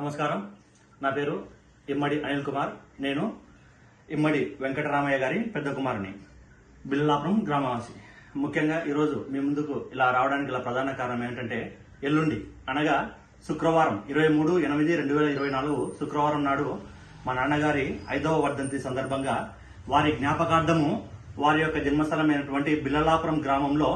నమస్కారం. నా పేరు ఇమ్మడి అనిల్ కుమార్. నేను ఇమ్మడి వెంకటరామయ్య గారి పెద్ద కుమారుని. బిల్లాపురం గ్రామవాసి. ముఖ్యంగా ఈరోజు మీ ముందుకు ఇలా రావడానికి గల ప్రధాన కారణం ఏంటంటే ఎల్లుండి అనగా శుక్రవారం ఇరవై మూడు ఎనిమిది రెండు వేల ఇరవై నాలుగు శుక్రవారం నాడు మా నాన్నగారి ఐదవ వర్ధంతి సందర్భంగా వారి జ్ఞాపకార్థము వారి యొక్క జన్మస్థలమైనటువంటి బిల్లలాపురం గ్రామంలో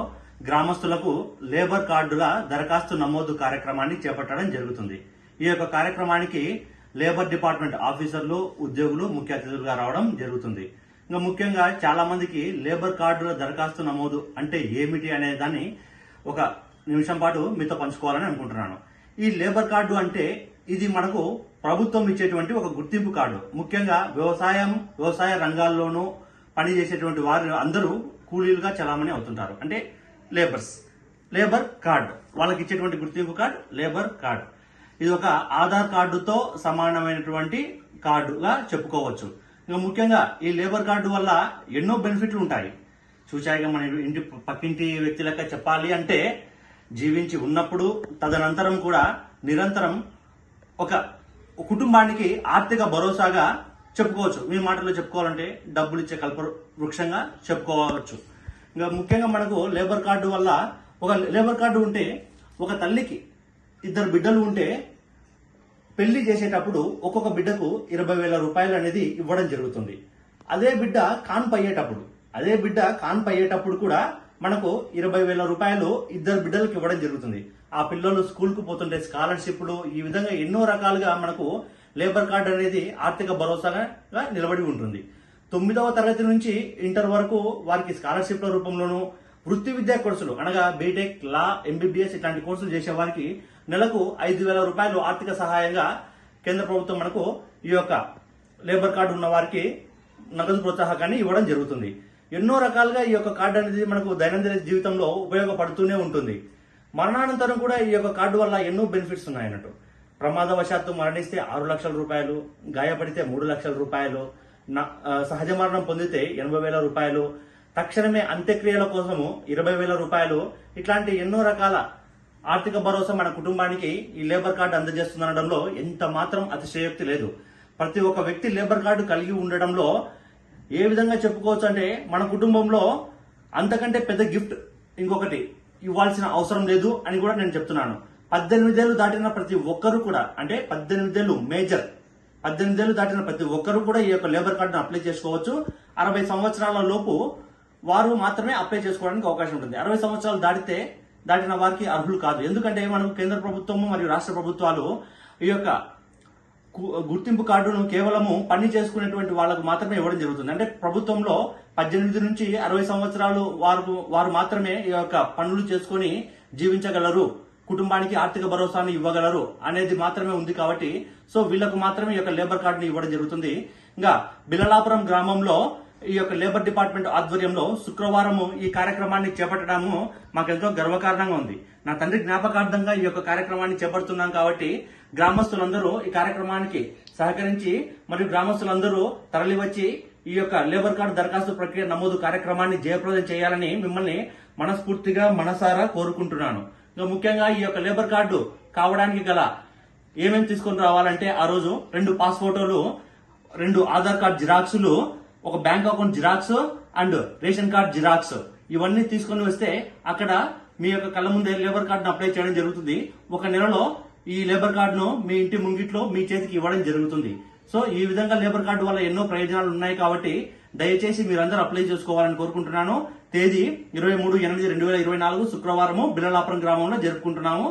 గ్రామస్తులకు లేబర్ కార్డుల దరఖాస్తు నమోదు కార్యక్రమాన్ని చేపట్టడం జరుగుతుంది. ఈ యొక్క కార్యక్రమానికి లేబర్ డిపార్ట్మెంట్ ఆఫీసర్లు ఉద్యోగులు ముఖ్య అతిథులుగా రావడం జరుగుతుంది. ఇంకా ముఖ్యంగా చాలా మందికి లేబర్ కార్డుల దరఖాస్తు నమోదు అంటే ఏమిటి అనే దాన్ని ఒక నిమిషం పాటు మీతో పంచుకోవాలని అనుకుంటున్నాను. ఈ లేబర్ కార్డు అంటే ఇది మనకు ప్రభుత్వం ఇచ్చేటువంటి ఒక గుర్తింపు కార్డు. ముఖ్యంగా వ్యవసాయం వ్యవసాయ రంగాల్లోనూ పనిచేసేటువంటి వారు అందరూ కూలీలుగా చలామణి అవుతుంటారు. అంటే లేబర్స్. Labour card. వాళ్ళకి ఇచ్చేటువంటి గుర్తింపు కార్డ్ లేబర్ కార్డ్. ఇది ఒక ఆధార్ కార్డుతో సమానమైనటువంటి కార్డుగా చెప్పుకోవచ్చు. ఇంకా ముఖ్యంగా ఈ లేబర్ కార్డు వల్ల ఎన్నో బెనిఫిట్లు ఉంటాయి. చూచాయిగా మన ఇంటి పక్కింటి వ్యక్తి లెక్క చెప్పాలి అంటే జీవించి ఉన్నప్పుడు తదనంతరం కూడా నిరంతరం ఒక కుటుంబానికి ఆర్థిక భరోసాగా చెప్పుకోవచ్చు. మీ మాటల్లో చెప్పుకోవాలంటే డబ్బులు ఇచ్చే కల్ప వృక్షంగా చెప్పుకోవచ్చు. ఇంకా ముఖ్యంగా మనకు లేబర్ కార్డు వల్ల ఒక లేబర్ కార్డు ఉంటే ఒక తల్లికి ఇద్దరు బిడ్డలు ఉంటే పెళ్ళి చేసేటప్పుడు ఒక్కొక్క బిడ్డకు ఇరవై వేల రూపాయలు అనేది ఇవ్వడం జరుగుతుంది. అదే బిడ్డ కాన్పు అయ్యేటప్పుడు అదే బిడ్డ కాన్పు అయ్యేటప్పుడు కూడా మనకు ఇరవై వేల రూపాయలు ఇద్దరు బిడ్డలకు ఇవ్వడం జరుగుతుంది. ఆ పిల్లలు స్కూల్కు పోతుంటే స్కాలర్షిప్లు ఈ విధంగా ఎన్నో రకాలుగా మనకు లేబర్ కార్డు అనేది ఆర్థిక భరోసాగా నిలబడి ఉంటుంది. తొమ్మిదవ తరగతి నుంచి ఇంటర్ వరకు వారికి స్కాలర్షిప్ల రూపంలోనూ వృత్తి విద్యా కోర్సులు అనగా బీటెక్ లా ఎంబీబీఎస్ ఇట్లాంటి కోర్సులు చేసే వారికి నెలకు ఐదు వేల రూపాయలు ఆర్థిక సహాయంగా కేంద్ర ప్రభుత్వం మనకు ఈ యొక్క లేబర్ కార్డు ఉన్న వారికి నగదు ప్రోత్సాహకాన్ని ఇవ్వడం జరుగుతుంది. ఎన్నో రకాలుగా ఈ యొక్క కార్డు అనేది మనకు దైనందిన జీవితంలో ఉపయోగపడుతూనే ఉంటుంది. మరణానంతరం కూడా ఈ యొక్క కార్డు వల్ల ఎన్నో బెనిఫిట్స్ ఉన్నాయన్నట్టు. ప్రమాదవశాత్తు మరణిస్తే ఆరు లక్షల రూపాయలు గాయపడితే మూడు లక్షల రూపాయలు న- సహజ మరణం పొందితే ఎనభై వేల రూపాయలు తక్షణమే అంత్యక్రియల కోసము ఇరవై వేల రూపాయలు ఇట్లాంటి ఎన్నో రకాల ఆర్థిక భరోసా మన కుటుంబానికి ఈ లేబర్ కార్డు అందజేస్తుందనడంలో ఎంత మాత్రం అతిశయోక్తి లేదు. ప్రతి ఒక్క వ్యక్తి లేబర్ కార్డు కలిగి ఉండడంలో ఏ విధంగా చెప్పుకోవచ్చు అంటే మన కుటుంబంలో అంతకంటే పెద్ద గిఫ్ట్ ఇంకొకటి ఇవ్వాల్సిన అవసరం లేదు అని కూడా నేను చెప్తున్నాను. పద్దెనిమిదేళ్ళు దాటిన ప్రతి ఒక్కరు కూడా అంటే పద్దెనిమిదేళ్ళు మేజర్ పద్దెనిమిదేళ్ళు దాటిన ప్రతి ఒక్కరు కూడా ఈ యొక్క లేబర్ కార్డును అప్లై చేసుకోవచ్చు. అరవై సంవత్సరాల లోపు వారు మాత్రమే అప్లై చేసుకోవడానికి అవకాశం ఉంటుంది. అరవై సంవత్సరాలు దాటితే దాటిన వారికి అర్హులు కాదు. ఎందుకంటే మనం కేంద్ర ప్రభుత్వము మరియు రాష్ట్ర ప్రభుత్వాలు ఈ యొక్క గుర్తింపు కార్డును కేవలము పని చేసుకునేటువంటి వాళ్ళకు మాత్రమే ఇవ్వడం జరుగుతుంది. అంటే ప్రభుత్వంలో పద్దెనిమిది నుంచి అరవై సంవత్సరాలు వారు వారు మాత్రమే ఈ యొక్క పనులు చేసుకొని జీవించగలరు. కుటుంబానికి ఆర్థిక భరోసాను ఇవ్వగలరు అనేది మాత్రమే ఉంది కాబట్టి సో వీళ్ళకు మాత్రమే ఈ యొక్క లేబర్ కార్డుని ఇవ్వడం జరుగుతుంది. ఇంకా బిలలాపురం గ్రామంలో ఈ యొక్క లేబర్ డిపార్ట్మెంట్ ఆధ్వర్యంలో శుక్రవారము ఈ కార్యక్రమాన్ని చేపట్టడము మాకెంతో గర్వకారణంగా ఉంది. నా తండ్రి జ్ఞాపకార్థంగా ఈ యొక్క కార్యక్రమాన్ని చేపడుతున్నాం కాబట్టి గ్రామస్తులందరూ ఈ కార్యక్రమానికి సహకరించి మరియు గ్రామస్తులందరూ తరలివచ్చి ఈ యొక్క లేబర్ కార్డు దరఖాస్తు ప్రక్రియ నమోదు కార్యక్రమాన్ని జయప్రదం చేయాలని మిమ్మల్ని మనస్ఫూర్తిగా మనసారా కోరుకుంటున్నాను. ఇంకా ముఖ్యంగా ఈ యొక్క లేబర్ కార్డు కావడానికి గల ఏమేమి తీసుకొని రావాలంటే ఆ రోజు రెండు పాస్ ఫోటోలు రెండు ఆధార్ కార్డ్ జిరాక్సులు ఒక bank account xerox and ration card xerox. ఇవన్నీ తీసుకొని వస్తే అక్కడ మీ యొక్క కళ్ళ ముందే లేబర్ కార్డును అప్లై చేయడం జరుగుతుంది. ఒక నెలలో ఈ లేబర్ కార్డును మీ ఇంటి ముంగిట్లో మీ చేతికి ఇవ్వడం జరుగుతుంది. సో ఈ విధంగా లేబర్ కార్డు వల్ల ఎన్నో ప్రయోజనాలు ఉన్నాయి కాబట్టి దయచేసి మీరందరూ అప్లై చేసుకోవాలని కోరుకుంటున్నాను. తేదీ ఇరవై మూడు ఎనిమిది రెండు వేల ఇరవై నాలుగు శుక్రవారము బిల్లలాపురం గ్రామంలో జరుపుకుంటున్నాము.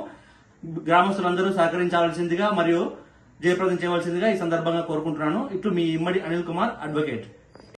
గ్రామస్తులందరూ సహకరించవలసిందిగా మరియు జయప్రదం చేయవలసిందిగా ఈ సందర్భంగా కోరుకుంటున్నాను. ఇట్లు మీ ఇమ్మడి అనిల్ కుమార్ అడ్వకేట్.